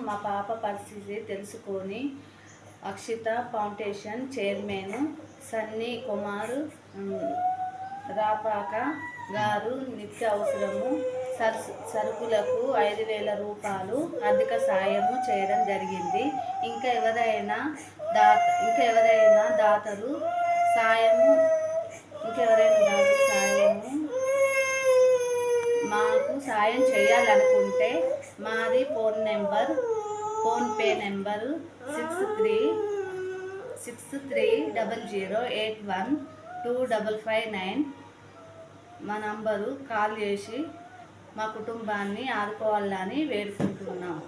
మా పాప పరిస్థితి తెలుసుకొని అక్షిత ఫౌండేషన్ చైర్మన్ సన్నీ కుమార్ రాపాక గారు నిత్య అవసరము సరుకులకు ఐదు వేల రూపాయలు అధిక సాయము చేయడం జరిగింది. ఇంకా ఎవరైనా దాత ఇంకా ఎవరైనా దాతలు సాయము ఇంకెవరైనా దాతలు సాయము మాకు సాయం చేయాలనుకుంటే మాది phone number PhonePe number six three six three double zero eight one two double five nine మా నంబరు కాల్ చేసి మా కుటుంబాన్ని ఆదుకోవాలని వేడుకుంటున్నాం.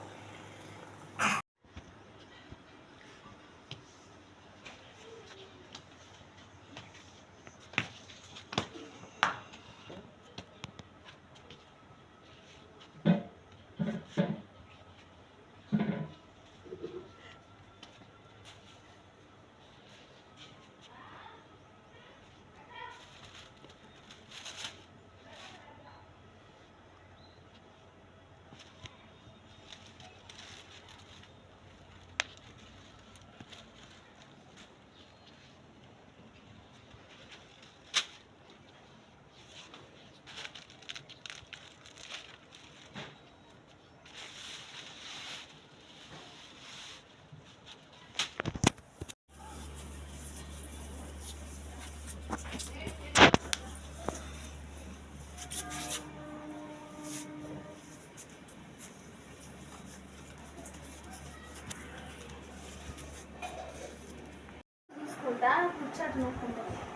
dar cu țări nu cunosc.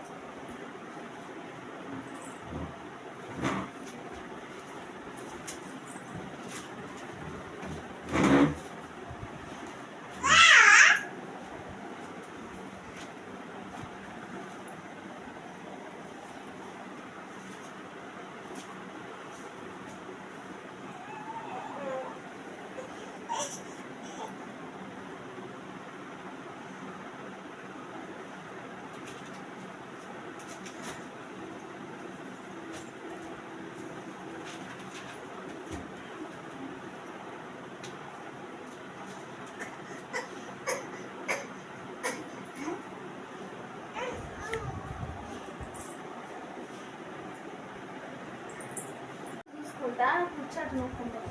dar, o Thiago não.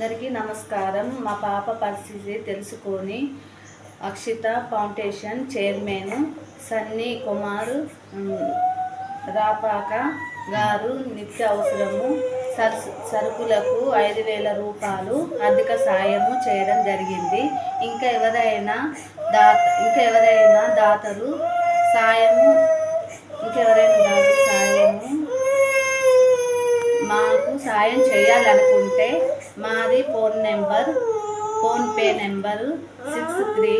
అందరికీ నమస్కారం. మా పాప పరిస్థితి తెలుసుకొని అక్షిత ఫౌండేషన్ చైర్మన్ సన్నీ కుమార్ రాపాక గారు నిత్య అవసరము సర్ సరుకులకు ఐదు వేల రూపాయలు అధిక సాయము చేయడం జరిగింది. ఇంకా ఎవరైనా దాత ఇంకా ఎవరైనా దాతలు సాయము ఇంకెవరైనా దాతలు సాయము మాకు సాయం చేయాలనుకుంటే మాది phone number PhonePe number six three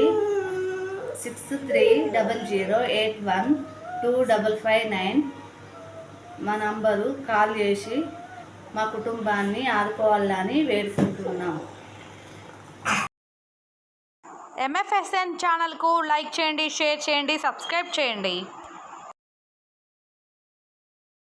six three double zero eight one two double five nine మా నంబరు కాల్ చేసి మా కుటుంబాన్ని ఆదుకోవాలని వేడుకుంటున్నాం. ఎంఎఫ్ఎస్ఎన్ ఛానల్కు లైక్ చేయండి షేర్ చేయండి సబ్స్క్రైబ్ చేయండి.